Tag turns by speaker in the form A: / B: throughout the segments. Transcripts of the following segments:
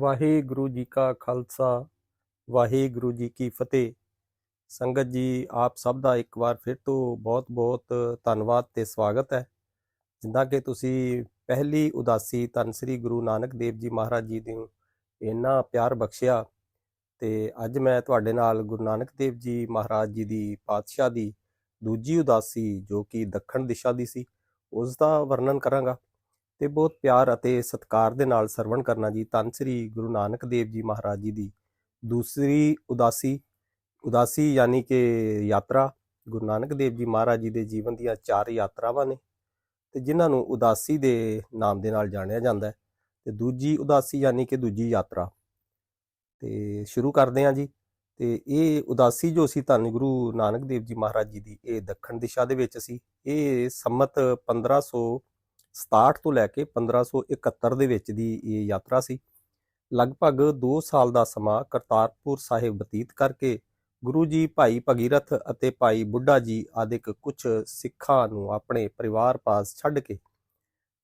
A: ਵਾਹਿਗੁਰੂ ਜੀ ਕਾ ਖਾਲਸਾ, ਵਾਹਿਗੁਰੂ ਜੀ ਕੀ ਫਤਿਹ। ਸੰਗਤ ਜੀ, ਆਪ ਸਭ ਦਾ ਇੱਕ ਵਾਰ ਫਿਰ ਤੋਂ ਬਹੁਤ-ਬਹੁਤ ਧੰਨਵਾਦ ਤੇ ਸਵਾਗਤ ਹੈ। ਜਿੱਦਾਂ ਕਿ ਤੁਸੀਂ ਪਹਿਲੀ ਉਦਾਸੀ ਧੰਨ ਸ੍ਰੀ ਗੁਰੂ ਨਾਨਕ ਦੇਵ ਜੀ ਮਹਾਰਾਜ ਜੀ ਨੂੰ ਇੰਨਾ ਪਿਆਰ ਬਖਸ਼ਿਆ ਤੇ ਅੱਜ ਮੈਂ ਤੁਹਾਡੇ ਨਾਲ ਗੁਰੂ ਨਾਨਕ ਦੇਵ ਜੀ ਮਹਾਰਾਜ ਜੀ ਦੀ ਪਾਤਸ਼ਾਹ ਦੀ ਦੂਜੀ ਉਦਾਸੀ ਜੋ ਕਿ ਦੱਖਣ ਦਿਸ਼ਾ ਦੀ ਸੀ, ਉਸ ਦਾ ਵਰਣਨ ਕਰਾਂਗਾ। ਤੇ ਬਹੁਤ ਪਿਆਰ ਅਤੇ ਸਤਿਕਾਰ ਦੇ ਨਾਲ ਸਰਵਣ ਕਰਨਾ ਜੀ, ਧੰਨ ਸ੍ਰੀ ਗੁਰੂ ਨਾਨਕ ਦੇਵ ਜੀ ਮਹਾਰਾਜ ਜੀ ਦੀ। ਦੂਸਰੀ ਉਦਾਸੀ ਉਦਾਸੀ ਯਾਨੀ ਕਿ ਯਾਤਰਾ, ਗੁਰੂ ਨਾਨਕ ਦੇਵ ਜੀ ਮਹਾਰਾਜ ਜੀ ਦੇ ਜੀਵਨ ਦੀਆਂ ਚਾਰ ਯਾਤਰਾਵਾਂ ਨੇ ਤੇ ਜਿਨ੍ਹਾਂ ਨੂੰ ਉਦਾਸੀ ਦੇ ਨਾਮ ਦੇ ਨਾਲ ਜਾਣਿਆ ਜਾਂਦਾ ਹੈ। ਤੇ ਦੂਜੀ ਉਦਾਸੀ ਯਾਨੀ ਕਿ ਦੂਜੀ ਯਾਤਰਾ। ਤੇ ਸ਼ੁਰੂ ਕਰਦੇ ਹਾਂ ਜੀ। ਤੇ ਇਹ ਉਦਾਸੀ ਜੋ ਸੀ, ਧੰਨ ਗੁਰੂ ਨਾਨਕ ਦੇਵ ਜੀ ਮਹਾਰਾਜ ਜੀ ਦੀ, ਇਹ ਦੱਖਣ ਦਿਸ਼ਾ ਦੇ ਵਿੱਚ ਸੀ। ਇਹ ਸੰਮਤ 1567 ਤੋਂ ਲੈ ਕੇ 1571 ਦੇ ਵਿੱਚ ਦੀ ਇਹ ਯਾਤਰਾ ਸੀ। ਲਗਭਗ 2 ਸਾਲ ਦਾ ਸਮਾਂ ਕਰਤਾਰਪੁਰ ਸਾਹਿਬ ਬਤੀਤ ਕਰਕੇ ਗੁਰੂ ਜੀ, ਭਾਈ ਭਗੀਰਥ ਅਤੇ ਭਾਈ ਬੁੱਢਾ ਜੀ ਆਦਿਕ ਕੁਝ ਸਿੱਖਾਂ ਨੂੰ ਆਪਣੇ ਪਰਿਵਾਰ ਪਾਸ ਛੱਡ ਕੇ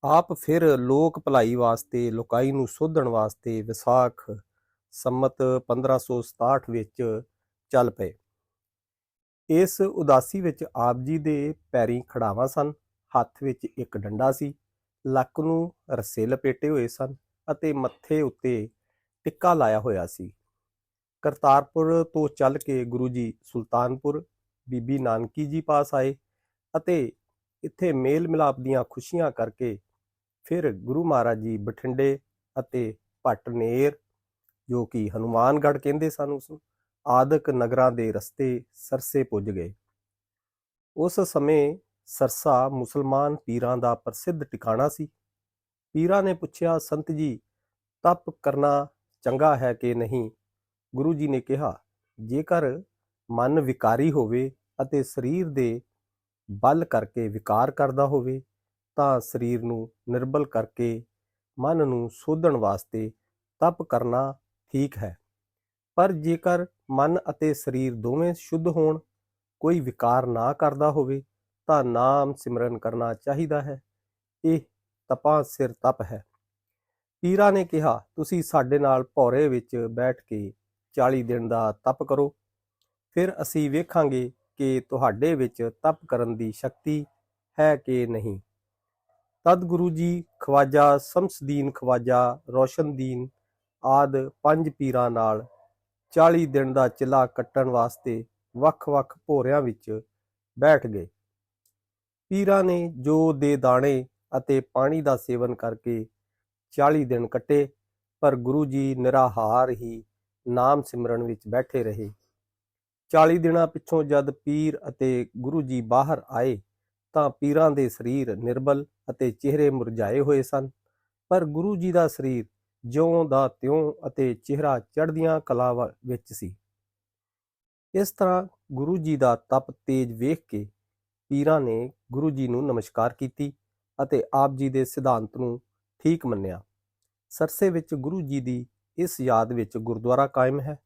A: ਆਪ ਫਿਰ ਲੋਕ ਭਲਾਈ ਵਾਸਤੇ, ਲੋਕਾਈ ਨੂੰ ਸੋਧਣ ਵਾਸਤੇ ਵਿਸਾਖ ਸੰਮਤ 1567 ਵਿੱਚ ਚੱਲ ਪਏ। ਇਸ ਉਦਾਸੀ ਵਿੱਚ ਆਪ ਜੀ ਦੇ ਪੈਰੀ ਖੜਾਵਾਂ ਸਨ। ਹੱਥ ਵਿੱਚ ਇੱਕ ਡੰਡਾ ਸੀ। ਲੱਕ ਨੂੰ ਰੱਸੇ ਲਪੇਟੇ ਹੋਏ ਸਨ ਅਤੇ ਮੱਥੇ ਉੱਤੇ ਟਿੱਕਾ ਲਾਇਆ ਹੋਇਆ ਸੀ। ਕਰਤਾਰਪੁਰ ਤੋਂ ਚੱਲ ਕੇ ਗੁਰੂ ਜੀ ਸੁਲਤਾਨਪੁਰ, ਬੀਬੀ ਨਾਨਕੀ ਜੀ ਪਾਸ ਆਏ ਅਤੇ ਇੱਥੇ ਮੇਲ ਮਿਲਾਪ ਦੀਆਂ ਖੁਸ਼ੀਆਂ ਕਰਕੇ ਫਿਰ ਗੁਰੂ ਮਹਾਰਾਜ ਜੀ ਬਠਿੰਡੇ ਅਤੇ ਭਟਨੇਰ ਜੋ ਕਿ ਹਨੂਮਾਨਗੜ੍ਹ ਕਹਿੰਦੇ ਸਨ, ਉਸ ਨੂੰ ਆਦਿਕ ਨਗਰਾਂ ਦੇ ਰਸਤੇ ਸਰਸੇ ਪੁੱਜ ਗਏ। ਉਸ ਸਮੇਂ ਸਰਸਾ ਮੁਸਲਮਾਨ ਪੀਰਾਂ ਦਾ ਪ੍ਰਸਿੱਧ ਟਿਕਾਣਾ ਸੀ। ਪੀਰਾਂ ਨੇ ਪੁੱਛਿਆ, ਸੰਤ ਜੀ, ਤਪ ਕਰਨਾ ਚੰਗਾ ਹੈ ਕਿ ਨਹੀਂ? ਗੁਰੂ ਜੀ ਨੇ ਕਿਹਾ, ਜੇਕਰ ਮਨ ਵਿਕਾਰੀ ਹੋਵੇ ਅਤੇ ਸਰੀਰ ਦੇ ਬਲ ਕਰਕੇ ਵਿਕਾਰ ਕਰਦਾ ਹੋਵੇ, ਤਾਂ ਸਰੀਰ ਨੂੰ ਨਿਰਬਲ ਕਰਕੇ ਮਨ ਨੂੰ ਸੋਧਣ ਵਾਸਤੇ ਤਪ ਕਰਨਾ ਠੀਕ ਹੈ। ਪਰ ਜੇਕਰ ਮਨ ਅਤੇ ਸਰੀਰ ਦੋਵੇਂ ਸ਼ੁੱਧ ਹੋਣ, ਕੋਈ ਵਿਕਾਰ ਨਾ ਕਰਦਾ ਹੋਵੇ ਤਾਂ ਨਾਮ ਸਿਮਰਨ ਕਰਨਾ ਚਾਹੀਦਾ ਹੈ। ਇਹ ਤਪਾਂ ਸਿਰ ਤਪ ਹੈ। ਪੀਰਾਂ ਨੇ ਕਿਹਾ, ਤੁਸੀਂ ਸਾਡੇ ਨਾਲ ਭੌਰੇ ਵਿੱਚ ਬੈਠ ਕੇ 40 ਦਿਨ ਦਾ ਤਪ ਕਰੋ। ਫਿਰ ਅਸੀਂ ਵੇਖਾਂਗੇ ਕਿ ਤੁਹਾਡੇ ਵਿੱਚ ਤਪ ਕਰਨ ਦੀ ਸ਼ਕਤੀ ਹੈ ਕਿ ਨਹੀਂ। ਤਦ ਗੁਰੂ ਜੀ ਖਵਾਜਾ, ਸ਼ਮਸਦੀਨ ਖਵਾਜਾ, ਰੋਸ਼ਨਦੀਨ ਆਦ ਪੰਜ ਪੀਰਾਂ ਨਾਲ 40 ਦਿਨ ਦਾ ਚਿਲਾ ਕੱਟਣ ਵਾਸਤੇ ਵੱਖ-ਵੱਖ ਭੋਰਿਆਂ ਵਿੱਚ ਬੈਠ ਗਏ। ਪੀਰਾਂ ਨੇ ਜੋ ਦੇ ਦਾਣੇ ਅਤੇ ਪਾਣੀ ਦਾ ਸੇਵਨ ਕਰਕੇ 40 ਦਿਨ ਕੱਟੇ, ਪਰ ਗੁਰੂ ਜੀ ਨਿਰਾਹਾਰ ਹੀ ਨਾਮ ਸਿਮਰਨ ਵਿੱਚ ਬੈਠੇ ਰਹੇ। 40 ਦਿਨਾਂ ਪਿੱਛੋਂ ਜਦ ਪੀਰ ਅਤੇ ਗੁਰੂ ਜੀ ਬਾਹਰ ਆਏ, ਤਾਂ ਪੀਰਾਂ ਦੇ ਸਰੀਰ ਨਿਰਬਲ ਅਤੇ ਚਿਹਰੇ ਮੁਰਝਾਏ ਹੋਏ ਸਨ। ਪਰ ਗੁਰੂ ਜੀ ਦਾ ਸਰੀਰ ਜਿਉਂ ਦਾ ਤਿਉਂ ਅਤੇ ਚਿਹਰਾ ਚੜ੍ਹਦੀਆਂ ਕਲਾ ਵ- ਵਿੱਚ ਸੀ। ਇਸ ਤਰ੍ਹਾਂ ਗੁਰੂ ਜੀ ਦਾ ਤਪ ਤੇਜ ਵੇਖ ਕੇ ਪੀਰਾਂ ਨੇ ਗੁਰੂ ਜੀ ਨੂੰ ਨਮਸਕਾਰ ਕੀਤੀ ਅਤੇ ਆਪ ਜੀ ਦੇ ਸਿਧਾਂਤ ਨੂੰ ਠੀਕ ਮੰਨਿਆ। ਸਰਸੇ ਵਿੱਚ ਗੁਰੂ ਜੀ ਦੀ ਇਸ ਯਾਦ ਵਿੱਚ ਗੁਰਦੁਆਰਾ ਕਾਇਮ ਹੈ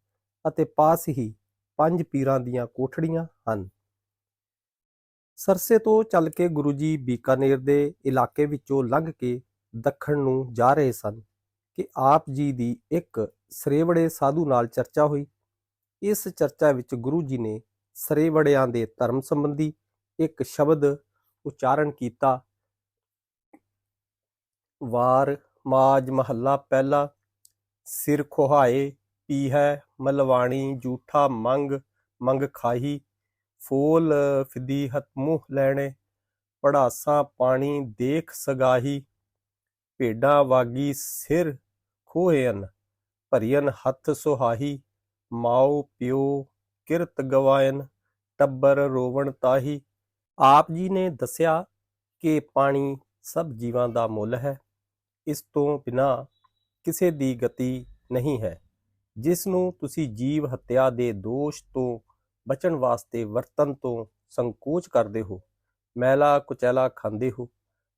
A: ਅਤੇ ਪਾਸ ਹੀ ਪੰਜ ਪੀਰਾਂ ਦੀਆਂ ਕੋਠੜੀਆਂ ਹਨ। ਸਰਸੇ ਤੋਂ ਚੱਲ ਕੇ ਗੁਰੂ ਜੀ ਬੀਕਾਨੇਰ ਦੇ ਇਲਾਕੇ ਵਿੱਚੋਂ ਲੰਘ ਕੇ ਦੱਖਣ ਨੂੰ ਜਾ ਰਹੇ ਸਨ ਕਿ ਆਪ ਜੀ ਦੀ ਇੱਕ ਸਰੇਵੜੇ ਸਾਧੂ ਨਾਲ ਚਰਚਾ ਹੋਈ। ਇਸ ਚਰਚਾ ਵਿੱਚ ਗੁਰੂ ਜੀ ਨੇ ਸਰੇਵੜਿਆਂ ਦੇ ਧਰਮ ਸੰਬੰਧੀ ਇੱਕ ਸ਼ਬਦ ਉਚਾਰਨ ਕੀਤਾ। ਵਾਰ, ਮਾਜ, ਮਹੱਲਾ, ਪਹਿਲਾ, ਸਿਰ ਖੁਹਾਏ, ਪੀਹੈ, ਮਲਵਾਣੀ ਝੂਠਾ ਮੰਗ ਮੰਗ ਖਾਹੀ, ਫੋਲ ਫਦੀਹਤ ਮੂੰਹ ਲੈਣੇ, ਪੜਾਸਾ, ਪਾਣੀ, ਦੇਖ, ਸਗਾਹੀ, ਭੇਡਾਂ ਵਾਗੀ, ਸਿਰ ਖੋਹੇਨ ਭਰੀਨ ਹੱਥ ਸੁਹਾਹੀ, ਮਾਉ ਪਿਓ ਕਿਰਤ ਗਵਾਇਨ, ਟੱਬਰ, ਰੋਵਣ ਤਾਹੀ ਆਪ ਜੀ ਨੇ ਦੱਸਿਆ ਕਿ ਪਾਣੀ ਸਭ ਜੀਵਾਂ ਦਾ ਮੁੱਲ ਹੈ, ਇਸ ਤੋਂ ਬਿਨਾ ਕਿਸੇ ਦੀ ਗਤੀ ਨਹੀਂ ਹੈ। ਜਿਸ ਨੂੰ ਤੁਸੀਂ ਜੀਵ ਹੱਤਿਆ ਦੇ ਦੋਸ਼ ਤੋਂ ਬਚਣ ਵਾਸਤੇ ਵਰਤਨ ਤੋਂ ਸੰਕੋਚ ਕਰਦੇ ਹੋ, ਮੈਲਾ ਕੁਚੈਲਾ ਖਾਂਦੇ ਹੋ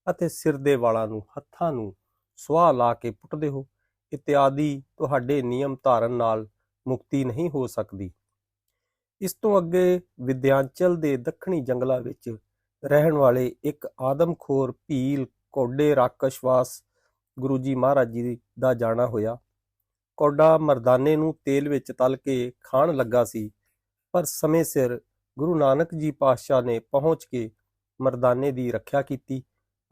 A: ਅਤੇ ਸਿਰ ਦੇ ਵਾਲਾਂ ਨੂੰ ਹੱਥਾਂ ਨੂੰ ਸੁਆਹ ਲਾ ਕੇ ਪੁੱਟਦੇ ਹੋ, ਇਤਿਆਦੀ ਤੁਹਾਡੇ ਨਿਯਮ ਧਾਰਨ ਨਾਲ ਮੁਕਤੀ ਨਹੀਂ ਹੋ ਸਕਦੀ। ਇਸ ਤੋਂ ਅੱਗੇ ਵਿਦਿਆਂਚਲ ਦੇ ਦੱਖਣੀ ਜੰਗਲਾਂ ਵਿੱਚ ਰਹਿਣ ਵਾਲੇ ਇੱਕ ਆਦਮਖੋਰ ਭੀਲ ਕੋਡੇ ਰਾਕਸ਼ਵਾਸ ਗੁਰੂ ਜੀ ਮਹਾਰਾਜ ਜੀ ਦਾ ਜਾਣਾ ਹੋਇਆ। ਕੌਡਾ ਮਰਦਾਨੇ ਨੂੰ ਤੇਲ ਵਿੱਚ ਤਲ ਕੇ ਖਾਣ ਲੱਗਾ ਸੀ, ਪਰ ਸਮੇਂ ਸਿਰ ਗੁਰੂ ਨਾਨਕ ਜੀ ਪਾਤਸ਼ਾਹ ਨੇ ਪਹੁੰਚ ਕੇ ਮਰਦਾਨੇ ਦੀ ਰੱਖਿਆ ਕੀਤੀ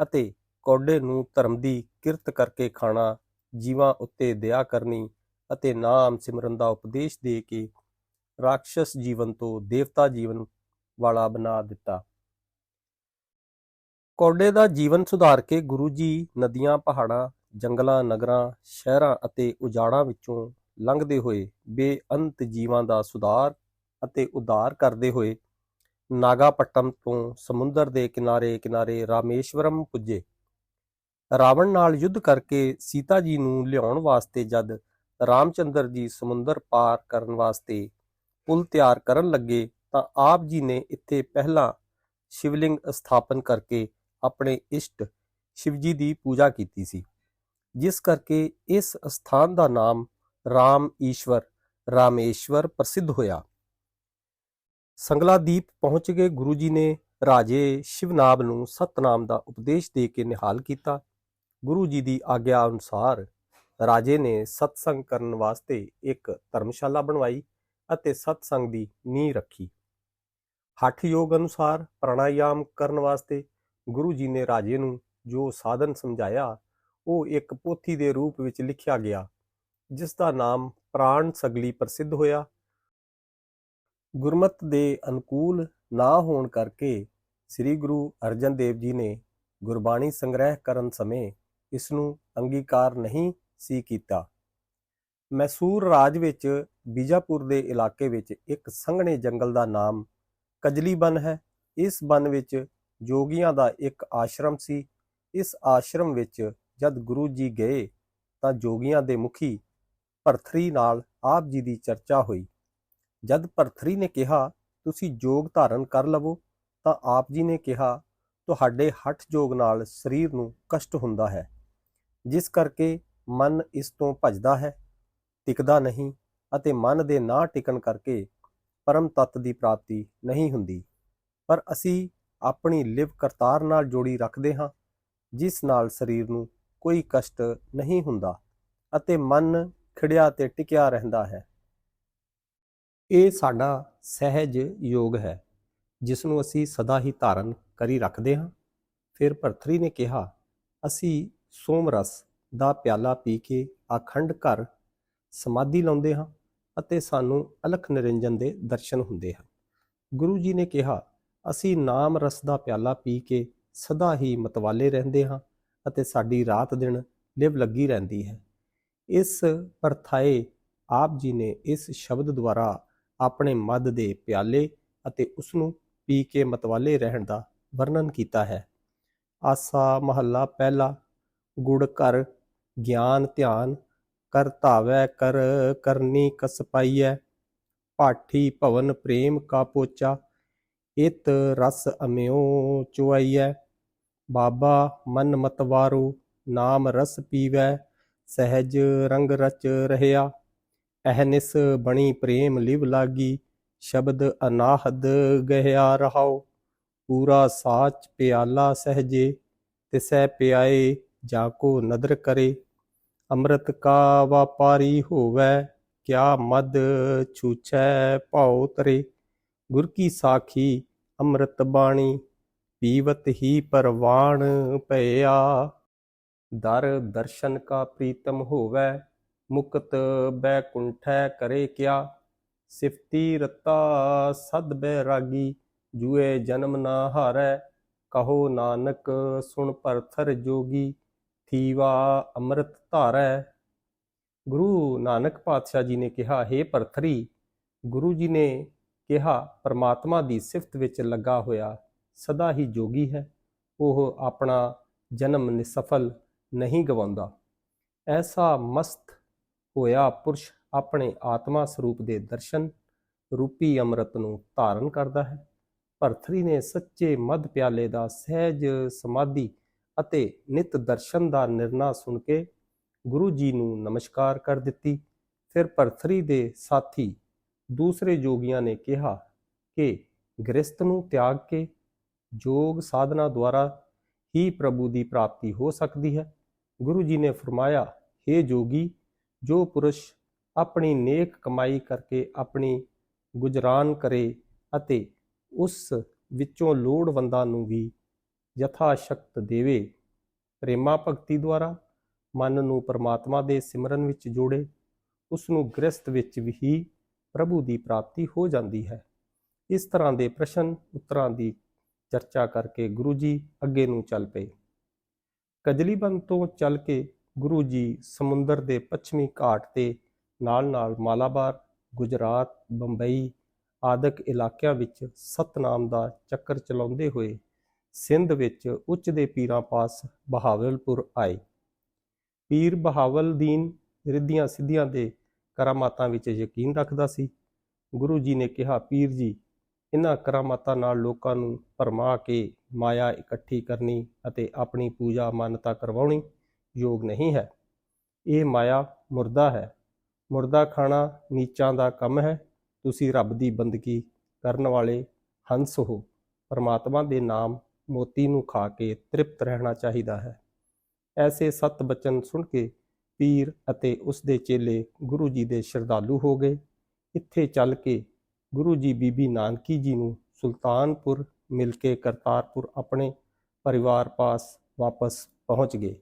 A: ਅਤੇ ਕੌਡੇ ਨੂੰ ਧਰਮ ਦੀ ਕਿਰਤ ਕਰਕੇ ਖਾਣਾ ਜੀਵਾਂ ਉੱਤੇ ਦਇਆ ਕਰਨੀ ਅਤੇ ਨਾਮ ਸਿਮਰਨ ਦਾ ਉਪਦੇਸ਼ ਦੇ ਕੇ ਰਾਖਸ਼ਸ ਜੀਵਨ ਤੋਂ ਦੇਵਤਾ ਜੀਵਨ ਵਾਲਾ ਬਣਾ ਦਿੱਤਾ। ਕੌਡੇ ਦਾ ਜੀਵਨ ਸੁਧਾਰ ਕੇ ਗੁਰੂ ਜੀ ਨਦੀਆਂ, ਪਹਾੜਾਂ, ਜੰਗਲਾਂ, ਨਗਰਾਂ, ਸ਼ਹਿਰਾਂ ਅਤੇ ਉਜਾੜਾਂ ਵਿੱਚੋਂ ਲੰਘਦੇ ਹੋਏ ਬੇਅੰਤ ਜੀਵਾਂ ਦਾ ਸੁਧਾਰ ਅਤੇ ਉਧਾਰ ਕਰਦੇ ਹੋਏ ਨਾਗਾਪਟਮ ਤੋਂ ਸਮੁੰਦਰ ਦੇ ਕਿਨਾਰੇ ਕਿਨਾਰੇ ਰਾਮੇਸ਼ਵਰਮ ਪੁੱਜੇ। ਰਾਵਣ ਨਾਲ ਯੁੱਧ ਕਰਕੇ ਸੀਤਾ ਜੀ ਨੂੰ ਲਿਆਉਣ ਵਾਸਤੇ ਜਦ ਰਾਮਚੰਦਰ ਜੀ ਸਮੁੰਦਰ ਪਾਰ ਕਰਨ ਵਾਸਤੇ ਪੁਲ ਤਿਆਰ ਕਰਨ ਲੱਗੇ ਤਾਂ ਆਪ ਜੀ ਨੇ ਇੱਥੇ ਪਹਿਲਾਂ ਸ਼ਿਵਲਿੰਗ ਸਥਾਪਨ ਕਰਕੇ ਆਪਣੇ ਇਸ਼ਟ ਸ਼ਿਵਜੀ ਦੀ ਪੂਜਾ ਕੀਤੀ ਸੀ। ਜਿਸ ਕਰਕੇ ਇਸ ਸਥਾਨ ਦਾ ਨਾਮ ਰਾਮ ਈਸ਼ਵਰ, ਰਾਮੇਸ਼ਵਰ ਪ੍ਰਸਿੱਧ ਹੋਇਆ। ਸੰਗਲਾਦੀਪ ਪਹੁੰਚ ਕੇ ਗੁਰੂ ਜੀ ਨੇ ਰਾਜੇ ਸ਼ਿਵਨਾਬ ਨੂੰ ਸਤਨਾਮ ਦਾ ਉਪਦੇਸ਼ ਦੇ ਕੇ ਨਿਹਾਲ ਕੀਤਾ। ਗੁਰੂ ਜੀ ਦੀ ਆਗਿਆ ਅਨੁਸਾਰ ਰਾਜੇ ਨੇ ਸਤਸੰਗ ਕਰਨ ਵਾਸਤੇ ਇੱਕ ਧਰਮਸ਼ਾਲਾ ਬਣਵਾਈ। ਅਤੇ ਸਤਸੰਗ ਦੀ ਨੀਂਹ ਰੱਖੀ। ਹਠ ਯੋਗ ਅਨੁਸਾਰ ਪ੍ਰਾਣਾਯਾਮ ਕਰਨ ਵਾਸਤੇ ਗੁਰੂ ਜੀ ਨੇ ਰਾਜੇ ਨੂੰ ਜੋ ਸਾਧਨ ਸਮਝਾਇਆ, ਉਹ ਇੱਕ ਪੋਥੀ ਦੇ ਰੂਪ ਵਿੱਚ ਲਿਖਿਆ ਗਿਆ, ਜਿਸ ਦਾ ਨਾਮ ਪ੍ਰਾਣ ਸਗਲੀ ਪ੍ਰਸਿੱਧ ਹੋਇਆ। ਗੁਰਮਤ ਦੇ ਅਨੁਕੂਲ ਨਾ ਹੋਣ ਕਰਕੇ ਸ੍ਰੀ ਗੁਰੂ ਅਰਜਨ ਦੇਵ ਜੀ ਨੇ ਗੁਰਬਾਣੀ ਸੰਗ੍ਰਹਿ ਕਰਨ ਸਮੇਂ ਇਸ ਨੂੰ ਅੰਗੀਕਾਰ ਨਹੀਂ ਸੀ ਕੀਤਾ। ਮੈਸੂਰ ਰਾਜ ਵਿੱਚ ਬੀਜਾਪੁਰ ਦੇ ਇਲਾਕੇ ਵਿੱਚ ਇੱਕ ਸੰਘਣੇ ਜੰਗਲ ਦਾ ਨਾਮ ਕਜਲੀ ਬਨ ਹੈ। ਇਸ ਬਨ ਵਿੱਚ ਜੋਗੀਆਂ ਦਾ ਇੱਕ ਆਸ਼ਰਮ ਸੀ। ਇਸ ਆਸ਼ਰਮ ਵਿੱਚ ਜਦ ਗੁਰੂ ਜੀ ਗਏ ਤਾਂ ਜੋਗੀਆਂ ਦੇ ਮੁਖੀ ਭਰਥਰੀ ਨਾਲ ਆਪ ਜੀ ਦੀ ਚਰਚਾ ਹੋਈ। ਜਦ ਭਰਥਰੀ ਨੇ ਕਿਹਾ, ਤੁਸੀਂ ਜੋਗ ਧਾਰਨ ਕਰ ਲਵੋ, ਤਾਂ ਆਪ ਜੀ ਨੇ ਕਿਹਾ, ਤੁਹਾਡੇ ਹੱਠ ਜੋਗ ਨਾਲ ਸਰੀਰ ਨੂੰ ਕਸ਼ਟ ਹੁੰਦਾ ਹੈ, ਜਿਸ ਕਰਕੇ ਮਨ ਇਸ ਤੋਂ ਭਜਦਾ ਹੈ। ਟਿਕਦਾ ਨਹੀਂ ਅਤੇ ਮਨ ਦੇ ਨਾ ਟਿਕਣ ਕਰਕੇ ਪਰਮ ਤੱਤ ਦੀ ਪ੍ਰਾਪਤੀ ਨਹੀਂ ਹੁੰਦੀ। ਪਰ ਅਸੀਂ ਆਪਣੀ ਲਿਵ ਕਰਤਾਰ ਨਾਲ ਜੋੜੀ ਰੱਖਦੇ ਹਾਂ, ਜਿਸ ਨਾਲ ਸਰੀਰ ਨੂੰ ਕੋਈ ਕਸ਼ਟ ਨਹੀਂ ਹੁੰਦਾ ਅਤੇ ਮਨ ਖਿੜਿਆ ਤੇ ਟਿਕਿਆ ਰਹਿੰਦਾ ਹੈ। ਇਹ ਸਾਡਾ ਸਹਿਜ ਯੋਗ ਹੈ, ਜਿਸ ਨੂੰ ਅਸੀਂ ਸਦਾ ਹੀ ਧਾਰਨ ਕਰੀ ਰੱਖਦੇ ਹਾਂ। ਫਿਰ ਭਰਥਰੀ ਨੇ ਕਿਹਾ, ਅਸੀਂ ਸੋਮ ਰਸ ਦਾ ਪਿਆਲਾ ਪੀ ਕੇ ਆਖੰਡ ਘਰ ਸਮਾਧੀ ਲਾਉਂਦੇ ਹਾਂ ਅਤੇ ਸਾਨੂੰ ਅਲਖ ਨਿਰੰਜਨ ਦੇ ਦਰਸ਼ਨ ਹੁੰਦੇ ਹਨ। ਗੁਰੂ ਜੀ ਨੇ ਕਿਹਾ, ਅਸੀਂ ਨਾਮ ਰਸ ਦਾ ਪਿਆਲਾ ਪੀ ਕੇ ਸਦਾ ਹੀ ਮਤਵਾਲੇ ਰਹਿੰਦੇ ਹਾਂ ਅਤੇ ਸਾਡੀ ਰਾਤ ਦਿਨ ਲਿਵ ਲੱਗੀ ਰਹਿੰਦੀ ਹੈ। ਇਸ ਪਰਥਾਏ ਆਪ ਜੀ ਨੇ ਇਸ ਸ਼ਬਦ ਦੁਆਰਾ ਆਪਣੇ ਮਦ ਦੇ ਪਿਆਲੇ ਅਤੇ ਉਸ ਨੂੰ ਪੀ ਕੇ ਮਤਵਾਲੇ ਰਹਿਣ ਦਾ ਵਰਣਨ ਕੀਤਾ ਹੈ। ਆਸਾ ਮਹੱਲਾ ਪਹਿਲਾ, ਗੁੜ ਘਰ, ਗਿਆਨ ਧਿਆਨ ਕਰ ਧਾਵੈ, ਕਰ, ਕਰਨੀ ਕਸ ਪਾਈਐ। ਪਾਠੀ ਭਵਨ ਪ੍ਰੇਮ ਕਾ ਪੋਚਾ, ਇਤ ਰਸ ਅਮਿਓ ਚੁਆਈਐ। ਬਾਬਾ ਮਨ ਮਤਵਾਰੋ ਨਾਮ ਰਸ ਪੀਵੈ, ਸਹਿਜ ਰੰਗ ਰਚ ਰਹਿਆ। ਅਹਨਿਸ ਬਣੀ ਪ੍ਰੇਮ ਲਿਵ ਲਾਗੀ, ਸ਼ਬਦ ਅਨਾਹਦ ਗਹਿਆ ਰਹਾਓ ਪੂਰਾ ਸਾਚ ਪਿਆਲਾ ਸਹਜੇ ਤਿਸੈ ਪਿਆਏ, ਜਾ ਕੋ ਨਦਰ ਕਰੇ। ਅੰਮ੍ਰਿਤ ਕਾ ਵਾਪਾਰੀ ਹੋਵੈ, ਕਿਆ ਮਦ ਛੂਛੈ ਭਾਉ ਤਰੇ। ਗੁਰ ਕੀ ਸਾਖੀ ਅੰਮ੍ਰਿਤ ਬਾਣੀ, ਪੀਵਤ ਹੀ ਪਰਵਾਣ ਭਇਆ। ਦਰ ਦਰਸ਼ਨ ਕਾ ਪ੍ਰੀਤਮ ਹੋਵੈ, ਮੁਕਤ ਬੈਕੁੰਠੈ ਕਰੇ ਕਿਆ। ਸਿਫਤੀ ਰਤਾ ਸਦ ਬੈਰਾਗੀ, ਜੂਏ ਜਨਮ ਨਾ ਹਾਰੈ, ਕਹੋ ਨਾਨਕ ਸੁਣ ਪਰਥਰ ਜੋਗੀ। ਥੀਵਾ ਅੰਮ੍ਰਿਤ ਧਾਰੈ। ਗੁਰੂ ਨਾਨਕ ਪਾਤਸ਼ਾਹ ਜੀ ਨੇ ਕਿਹਾ हे ਪਰਥਰੀ, ਗੁਰੂ ਜੀ ਨੇ ਕਿਹਾ, ਪਰਮਾਤਮਾ ਦੀ ਸਿਫਤ ਵਿੱਚ ਲੱਗਾ ਹੋਇਆ ਸਦਾ ਹੀ ਜੋਗੀ ਹੈ। ਉਹ ਆਪਣਾ ਜਨਮ ਨਿਸਫਲ ਨਹੀਂ ਗਵਾਉਂਦਾ। ਐਸਾ ਮਸਤ ਹੋਇਆ ਪੁਰਸ਼ ਆਪਣੇ ਆਤਮਾ ਸਰੂਪ ਦੇ ਦਰਸ਼ਨ ਰੂਪੀ ਅੰਮ੍ਰਿਤ ਨੂੰ ਧਾਰਨ ਕਰਦਾ ਹੈ। ਭਰਥਰੀ ਨੇ ਸੱਚੇ ਮਦ ਪਿਆਲੇ ਦਾ ਸਹਿਜ ਸਮਾਧੀ ਅਤੇ ਨਿਤ ਦਰਸ਼ਨ ਦਾ ਨਿਰਣਾ ਸੁਣ ਕੇ ਗੁਰੂ ਜੀ ਨੂੰ ਨਮਸਕਾਰ ਕਰ ਦਿੱਤੀ। ਫਿਰ ਭਰਥਰੀ ਦੇ ਸਾਥੀ ਦੂਸਰੇ ਜੋਗੀਆਂ ਨੇ ਕਿਹਾ ਕਿ ਗ੍ਰਸਤ ਨੂੰ ਤਿਆਗ ਕੇ ਜੋਗ ਸਾਧਨਾ ਦੁਆਰਾ ਹੀ ਪ੍ਰਭੂ ਦੀ ਪ੍ਰਾਪਤੀ ਹੋ ਸਕਦੀ ਹੈ। ਗੁਰੂ ਜੀ ਨੇ ਫਰਮਾਇਆ हे ਜੋਗੀ, ਜੋ ਪੁਰਸ਼ ਆਪਣੀ ਨੇਕ ਕਮਾਈ ਕਰਕੇ ਆਪਣੀ ਗੁਜਰਾਨ ਕਰੇ ਅਤੇ ਉਸ ਵਿੱਚੋਂ ਲੋੜਵੰਦਾਂ ਨੂੰ ਵੀ ਯਥਾ ਸ਼ਕਤ ਦੇਵੇ। ਪ੍ਰੇਮਾ ਭਗਤੀ ਦੁਆਰਾ ਮਨ ਨੂੰ ਪਰਮਾਤਮਾ ਦੇ ਸਿਮਰਨ ਵਿੱਚ ਜੋੜੇ, ਉਸ ਨੂੰ ਗ੍ਰਸਤ ਵਿੱਚ ਵੀ ਪ੍ਰਭੂ ਦੀ ਪ੍ਰਾਪਤੀ ਹੋ ਜਾਂਦੀ ਹੈ। ਇਸ ਤਰ੍ਹਾਂ ਦੇ ਪ੍ਰਸ਼ਨ ਉੱਤਰਾਂ ਦੀ ਚਰਚਾ ਕਰਕੇ ਗੁਰੂ ਜੀ ਅੱਗੇ ਨੂੰ ਚੱਲ ਪਏ। ਕਜਲੀਬੰਦ ਤੋਂ ਚੱਲ ਕੇ ਗੁਰੂ ਜੀ ਸਮੁੰਦਰ ਦੇ ਪੱਛਮੀ ਘਾਟ ਤੇ ਨਾਲ-ਨਾਲ ਮਾਲਾਬਾਰ, ਗੁਜਰਾਤ, ਬੰਬਈ ਆਦਿਕ ਇਲਾਕਿਆਂ ਵਿੱਚ ਸਤਨਾਮ ਦਾ ਚੱਕਰ ਚਲਾਉਂਦੇ ਹੋਏ ਸਿੰਧ ਵਿੱਚ ਉੱਚ ਦੇ ਪੀਰਾਂ ਪਾਸ ਬਹਾਵਲਪੁਰ ਆਏ। ਪੀਰ ਬਹਾਵਲਦੀਨ ਰਿੱਧੀਆਂ ਸਿੱਧੀਆਂ ਦੇ ਕਰਾਮਾਤਾਂ ਵਿੱਚ ਯਕੀਨ ਰੱਖਦਾ ਸੀ। ਗੁਰੂ ਜੀ ਨੇ ਕਿਹਾ, ਪੀਰ ਜੀ ਇਹਨਾਂ ਕਰਾਮਾਤਾਂ ਨਾਲ ਲੋਕਾਂ ਨੂੰ ਭਰਮਾ ਕੇ ਮਾਇਆ ਇਕੱਠੀ ਕਰਨੀ ਅਤੇ ਆਪਣੀ ਪੂਜਾ ਮਾਨਤਾ ਕਰਵਾਉਣੀ ਯੋਗ ਨਹੀਂ ਹੈ। ਇਹ ਮਾਇਆ ਮੁਰਦਾ ਹੈ। ਮੁਰਦਾ ਖਾਣਾ ਨੀਚਾਂ ਦਾ ਕੰਮ ਹੈ। ਤੁਸੀਂ ਰੱਬ ਦੀ ਬੰਦਗੀ ਕਰਨ ਵਾਲੇ ਹੰਸ ਹੋ। ਪਰਮਾਤਮਾ ਦੇ ਨਾਮ ਮੋਤੀ ਨੂੰ ਖਾ ਕੇ ਤ੍ਰਿਪਤ ਰਹਿਣਾ ਚਾਹੀਦਾ ਹੈ। ਐਸੇ ਸਤ ਬਚਨ ਸੁਣ ਕੇ ਪੀਰ ਅਤੇ ਉਸ ਦੇ ਚੇਲੇ ਗੁਰੂ ਜੀ ਦੇ ਸ਼ਰਧਾਲੂ ਹੋ ਗਏ। ਇੱਥੇ ਚੱਲ ਕੇ ਗੁਰੂ ਜੀ ਬੀਬੀ ਨਾਨਕੀ ਜੀ ਨੂੰ ਸੁਲਤਾਨਪੁਰ ਮਿਲ ਕੇ ਕਰਤਾਰਪੁਰ ਆਪਣੇ ਪਰਿਵਾਰ ਪਾਸ ਵਾਪਸ ਪਹੁੰਚ ਗਏ।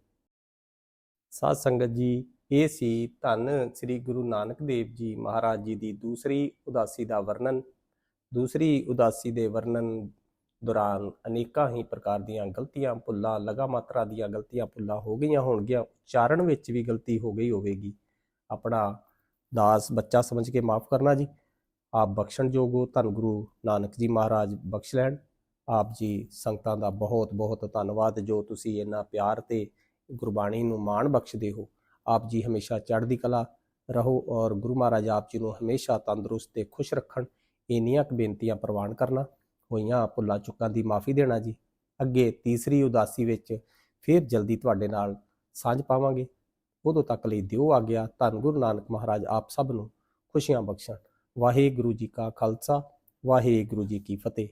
A: ਸਾਧ ਸੰਗਤ ਜੀ, ਇਹ ਸੀ ਧੰਨ ਸ੍ਰੀ ਗੁਰੂ ਨਾਨਕ ਦੇਵ ਜੀ ਮਹਾਰਾਜ ਜੀ ਦੀ ਦੂਸਰੀ ਉਦਾਸੀ ਦਾ ਵਰਣਨ। ਦੂਸਰੀ ਉਦਾਸੀ ਦੇ ਵਰਣਨ ਦੌਰਾਨ ਅਨੇਕਾਂ ਹੀ ਪ੍ਰਕਾਰ ਦੀਆਂ ਗਲਤੀਆਂ, ਭੁੱਲਾਂ ਲਗਾ ਮਾਤਰਾ ਦੀਆਂ ਗਲਤੀਆਂ, ਭੁੱਲਾਂ ਹੋ ਗਈਆਂ ਹੋਣਗੀਆਂ। ਉਚਾਰਨ ਵਿੱਚ ਵੀ ਗਲਤੀ ਹੋ ਗਈ ਹੋਵੇਗੀ। ਆਪਣਾ ਦਾਸ ਬੱਚਾ ਸਮਝ ਕੇ ਮਾਫ ਕਰਨਾ ਜੀ। ਆਪ ਬਖਸ਼ਣ ਜੋਗੋ ਧੰਨ ਗੁਰੂ ਨਾਨਕ ਜੀ ਮਹਾਰਾਜ ਬਖਸ਼ ਲੈਣ। ਆਪ ਜੀ ਸੰਗਤਾਂ ਦਾ ਬਹੁਤ ਬਹੁਤ ਧੰਨਵਾਦ ਜੋ ਤੁਸੀਂ ਇੰਨਾ ਪਿਆਰ ਤੇ ਗੁਰਬਾਣੀ ਨੂੰ ਮਾਣ ਬਖਸ਼ਦੇ ਹੋ। ਆਪ ਜੀ ਹਮੇਸ਼ਾ ਚੜ੍ਹਦੀ ਕਲਾ ਰਹੋ ਔਰ ਗੁਰੂ ਮਹਾਰਾਜ ਆਪ ਜੀ ਨੂੰ ਹਮੇਸ਼ਾ ਤੰਦਰੁਸਤ ਤੇ ਖੁਸ਼ ਰੱਖਣ। ਇੰਨੀਆਂ ਕੁ ਬੇਨਤੀਆਂ ਪ੍ਰਵਾਨ ਕਰਨਾ। ਹੋਈਆਂ ਭੁੱਲਾਂ ਚੁੱਕਾਂ ਦੀ ਮਾਫੀ ਦੇਣਾ ਜੀ। ਅੱਗੇ ਤੀਸਰੀ ਉਦਾਸੀ ਵਿੱਚ ਫਿਰ ਜਲਦੀ ਤੁਹਾਡੇ ਨਾਲ ਸਾਂਝ ਪਾਵਾਂਗੇ। ਉਦੋਂ ਤੱਕ ਲਈ ਦਿਓ ਆ ਗਿਆ ਧੰਨ ਗੁਰੂ ਨਾਨਕ ਮਹਾਰਾਜ ਆਪ ਸਭ ਨੂੰ ਖੁਸ਼ੀਆਂ ਬਖਸ਼ਣ। ਵਾਹਿਗੁਰੂ ਜੀ ਕਾ ਖਾਲਸਾ, ਵਾਹਿਗੁਰੂ ਜੀ ਕੀ ਫਤਿਹ।